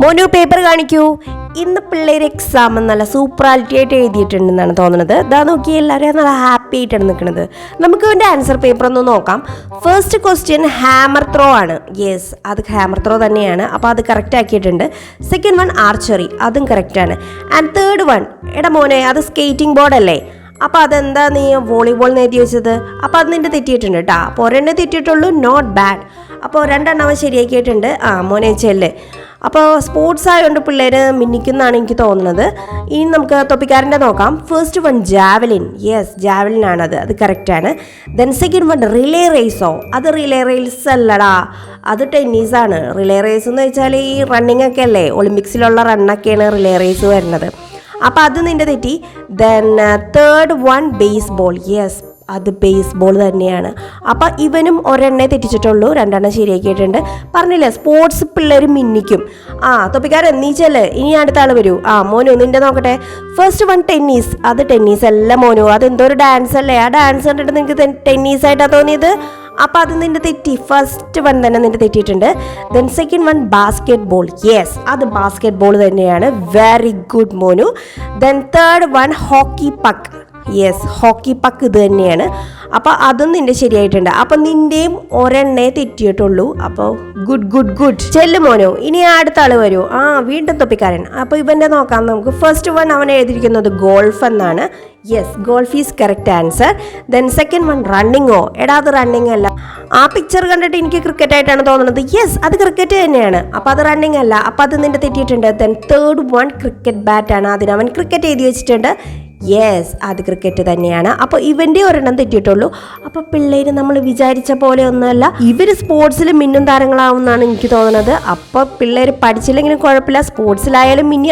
മോനു paper കാണിക്കൂ. ഇന്ന് പിള്ളേർ എക്സാം നല്ല സൂപ്പറാലിറ്റി ആയിട്ട് എഴുതിയിട്ടുണ്ടെന്നാണ് തോന്നുന്നത്. ഇതാ നോക്കി എല്ലാവരും നല്ല ഹാപ്പി ആയിട്ടാണ് നിൽക്കുന്നത്. നമുക്ക് അവന്റെ ആൻസർ പേപ്പർ ഒന്ന് നോക്കാം. ഫസ്റ്റ് ക്വസ്റ്റ്യൻ ഹാമർ ത്രോ ആണ്. യെസ് അത് ഹാമർ ത്രോ തന്നെയാണ്. അപ്പോൾ അത് കറക്റ്റ് ആക്കിയിട്ടുണ്ട്. സെക്കൻഡ് വൺ ആർച്ചറി അതും കറക്റ്റാണ് ആൻഡ് തേർഡ് വൺ എടാ മോനെ അത് സ്കേറ്റിംഗ് ബോർഡ് അല്ലേ? അപ്പോൾ അതെന്താ നീ വോളിബോൾ എഴുതി വെച്ചത്? അപ്പോൾ അത് നിന്റെ തെറ്റിയിട്ടുണ്ട് കേട്ടോ അപ്പോൾ ഒരെണ്ണം തെറ്റിയിട്ടുള്ളൂ നോട്ട് ബാഡ് അപ്പോൾ രണ്ടെണ്ണം ശരിയാക്കിയിട്ടുണ്ട്. ആ മോനെ ചെല്ല്. അപ്പോൾ സ്പോർട്സ് ആയതുകൊണ്ട് പിള്ളേർ മിന്നിക്കുന്നതാണ് എനിക്ക് തോന്നുന്നത്. ഇനി നമുക്ക് തൊപ്പിക്കാരന്റെ നോക്കാം. First one javelin yes javelin ആണത്. അത് കറക്റ്റാണ് ദെൻ സെക്കൻഡ് വൺ റിലേ റേസോ അത് റിലേ റേസ് അല്ലടാ. അത് ടെന്നീസാണ് റിലേ റേസ് എന്ന് വെച്ചാൽ ഈ റണ്ണിങ് ഒക്കെ അല്ലേ? ഒളിമ്പിക്സിലുള്ള റണ്ണൊക്കെയാണ് റിലേ റേസ് വരുന്നത്. അപ്പോൾ അത് നിന്റെ തെറ്റി. Then third one baseball yes അത് ബേസ്ബോൾ തന്നെയാണ്. അപ്പോൾ ഇവനും ഒരെണ്ണേ തെറ്റിച്ചിട്ടുള്ളൂ രണ്ടെണ്ണം ശരിയാക്കിയിട്ടുണ്ട്. പറഞ്ഞില്ലേ സ്പോർട്സ് പിള്ളേർ മിന്നിക്കും. ആ തൊപ്പിക്കാരൻ നീച്ചല്ലേ ഇനി അടുത്ത ആൾ വരൂ. ആ മോനു നിന്റെ നോക്കട്ടെ. ഫസ്റ്റ് വൺ ടെന്നീസ് അത് ടെന്നീസ് അല്ല മോനു. അത് എന്തോ ഒരു ഡാൻസ് അല്ലേ? ആ ഡാൻസ് കണ്ടിട്ട് നിനക്ക് ടെന്നീസ് ആയിട്ടാണ് തോന്നിയത്? അപ്പോൾ അത് നിന്റെ തെറ്റി. ഫസ്റ്റ് വൺ തന്നെ നിന്റെ തെറ്റിയിട്ടുണ്ട്. Then second one basketball yes അത് ബാസ്കറ്റ് ബോൾ തന്നെയാണ്. വെരി ഗുഡ് മോനു. Then third one hockey puck yes hockey puck ഇത് തന്നെയാണ്. അപ്പോൾ അതും നിന്റെ ശരിയായിട്ടുണ്ട്. അപ്പം നിന്റെയും ഒരെണ്ണേ തെറ്റിയിട്ടുള്ളൂ. അപ്പോൾ ഗുഡ് ഗുഡ് ഗുഡ് ചെല്ലു മോനോ ഇനി അടുത്ത ആൾ വരൂ. ആ വീണ്ടും തൊപ്പിക്കാരൻ. അപ്പോൾ ഇവന്റെ നോക്കാം നമുക്ക്. ഫസ്റ്റ് വൺ അവൻ എഴുതിയിരിക്കുന്നത് ഗോൾഫ് എന്നാണ്. Yes golf is correct answer then second one റണ്ണിങ്ങോ എടാ അത് റണ്ണിങ് അല്ല. ആ പിക്ചർ കണ്ടിട്ട് എനിക്ക് ക്രിക്കറ്റ് ആയിട്ടാണ് തോന്നുന്നത്. യെസ് അത് ക്രിക്കറ്റ് തന്നെയാണ്. അപ്പോൾ അത് റണ്ണിങ് അല്ല. അപ്പോൾ അത് നിന്റെ തെറ്റിയിട്ടുണ്ട്. ദെൻ തേർഡ് വൺ ക്രിക്കറ്റ് ബാറ്റാണ് അതിന് അവൻ ക്രിക്കറ്റ് എഴുതി വെച്ചിട്ടുണ്ട്. യെസ് അത് ക്രിക്കറ്റ് തന്നെയാണ്. അപ്പോൾ ഇവന്റെ ഒരെണ്ണം തെറ്റിയിട്ടുള്ളൂ. അപ്പോൾ പിള്ളേര് നമ്മൾ വിചാരിച്ച പോലെ ഒന്നുമല്ല ഇവർ സ്പോർട്സിൽ മിന്നും താരങ്ങളാവുമെന്നാണ് എനിക്ക് തോന്നുന്നത്. അപ്പോൾ പിള്ളേർ പഠിച്ചില്ലെങ്കിലും കുഴപ്പമില്ല സ്പോർട്സിലായാലും മിന്നി